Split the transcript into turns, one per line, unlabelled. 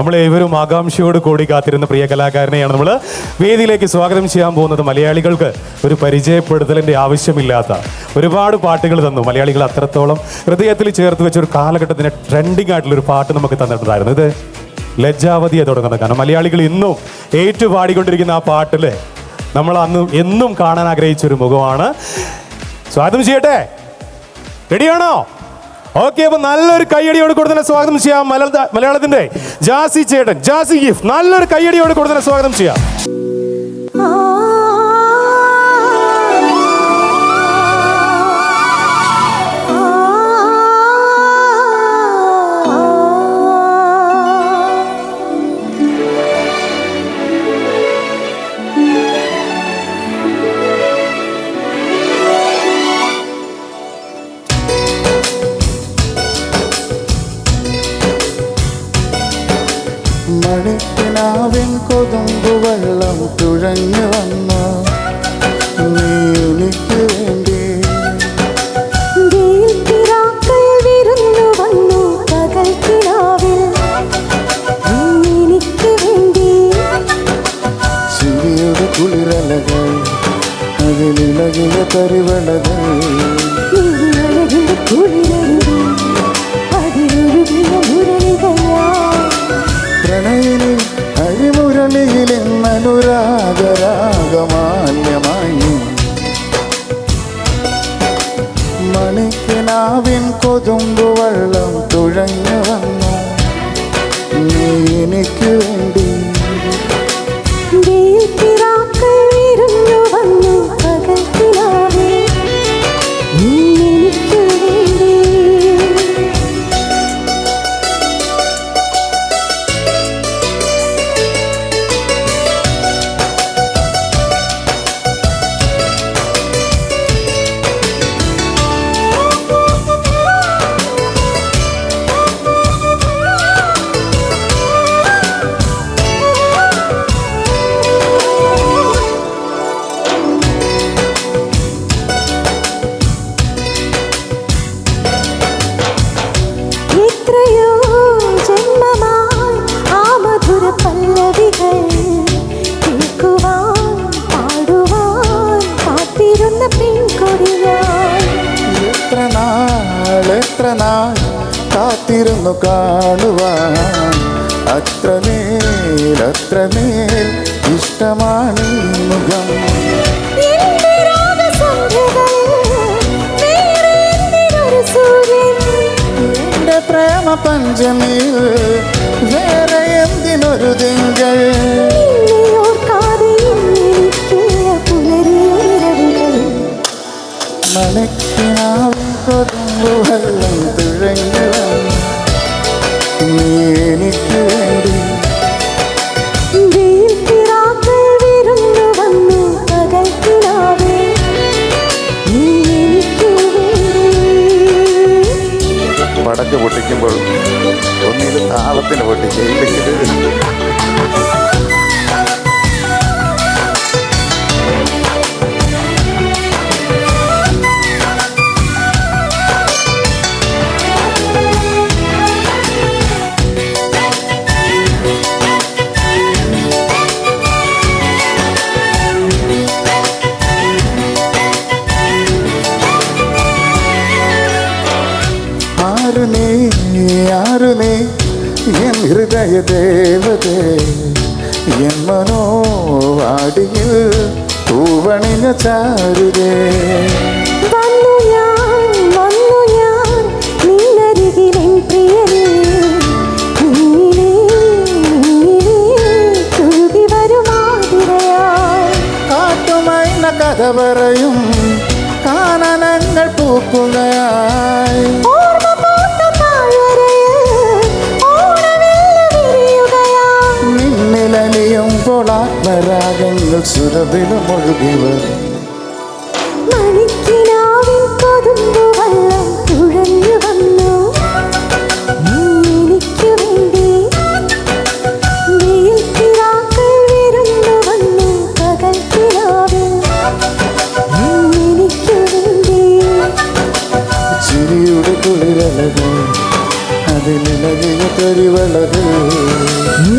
നമ്മൾ ഏവരും ആകാംക്ഷയോട് കൂടി കാത്തിരുന്ന പ്രിയ കലാകാരനെയാണ് നമ്മൾ വേദിയിലേക്ക് സ്വാഗതം ചെയ്യാൻ പോകുന്നത്. മലയാളികൾക്ക് ഒരു പരിചയപ്പെടുത്തലിന്റെ ആവശ്യമില്ലാത്ത ഒരുപാട് പാട്ടുകൾ തന്നു. മലയാളികൾ അത്രത്തോളം ഹൃദയത്തിൽ ചേർത്ത് വെച്ച ഒരു കാലഘട്ടത്തിന് ട്രെൻഡിങ് ആയിട്ടുള്ള ഒരു പാട്ട് നമുക്ക് തന്നിട്ടുണ്ടായിരുന്നു. ഇത് ലജ്ജാവതിയെ തുടങ്ങുന്ന കാരണം മലയാളികൾ ഇന്നും ഏറ്റുപാടിക്കൊണ്ടിരിക്കുന്ന ആ പാട്ടിൽ നമ്മൾ അന്ന് എന്നും കാണാൻ ആഗ്രഹിച്ച ഒരു മുഖമാണ്. സ്വാഗതം ചെയ്യട്ടെ? റെഡിയാണോ ഓക്കെ അപ്പൊ നല്ലൊരു കയ്യടിയോട് തന്നെ സ്വാഗതം ചെയ്യാം. മലയാള മലയാളത്തിന്റെ ജാസി ചേട്ടൻ ജാസി ഗിഫ്. നല്ലൊരു കയ്യടിയോട് കൂടുതൽ സ്വാഗതം ചെയ്യാം.
മണിക്കിനാവിൻ കൊതുമ്പ് വെള്ളം തുഴഞ്ഞു വന്ന. നീ എനിക്ക് വേണ്ടി.
വിരുന്നു വന്നു പകൽക്കിനാവിൽ എനിക്ക് വേണ്ടി.
ചിരിയുടെ കുളിരലകൾ അതിലിളകിയ കരിവളകൾ
നീയഴകിന്റെ
അഴിമുരളിയിൽ അനുരാഗരാഗമാല്യമായി മണിക്കിനാവിൻ കൊതുമ്പു വെള്ളം തുഴഞ്ഞു വന്നു. നീ എനിക്ക് വേണ്ടി
കാത്തിരുന്നു
കാണുവാൻ? അത്രമേൽ അത്രമേൽ ഇഷ്ടമാണ് മുഖം
എന്റെ
പ്രേമ പഞ്ചമിയിൽ വേറെ എന്തിനൊരു തിങ്കൾ
നിന്നെ ഓർക്കാതെ
പടക്ക് പൊട്ടിക്കുമ്പോൾ ഒന്നിലും താളത്തിന് പൊട്ടിക്കുക നീ? എൻ ഹൃദയ ദേവതേ എൻ മനോവാടിയിൽ പൂവണിഞ്ഞ ചാരുതേ.
വന്നു ഞാൻ വന്നു ഞാൻ നിന്നരികിലെൻ പ്രിയനേ. നിന്നിലേ നിന്നിലേ തുഴുകി വരുമാതിരയായി
കാട്ടുമൈന കഥ പറയും കാനനങ്ങൾ പൂക്കുകയായി
മണിക്കിനാവിൻ കൊതുമ്പു വെള്ളം തുഴഞ്ഞു വന്നു.
ചിരിയുടെ കുളിരലകൾ അതിലിളകിയ കരിവളകൾ
നീ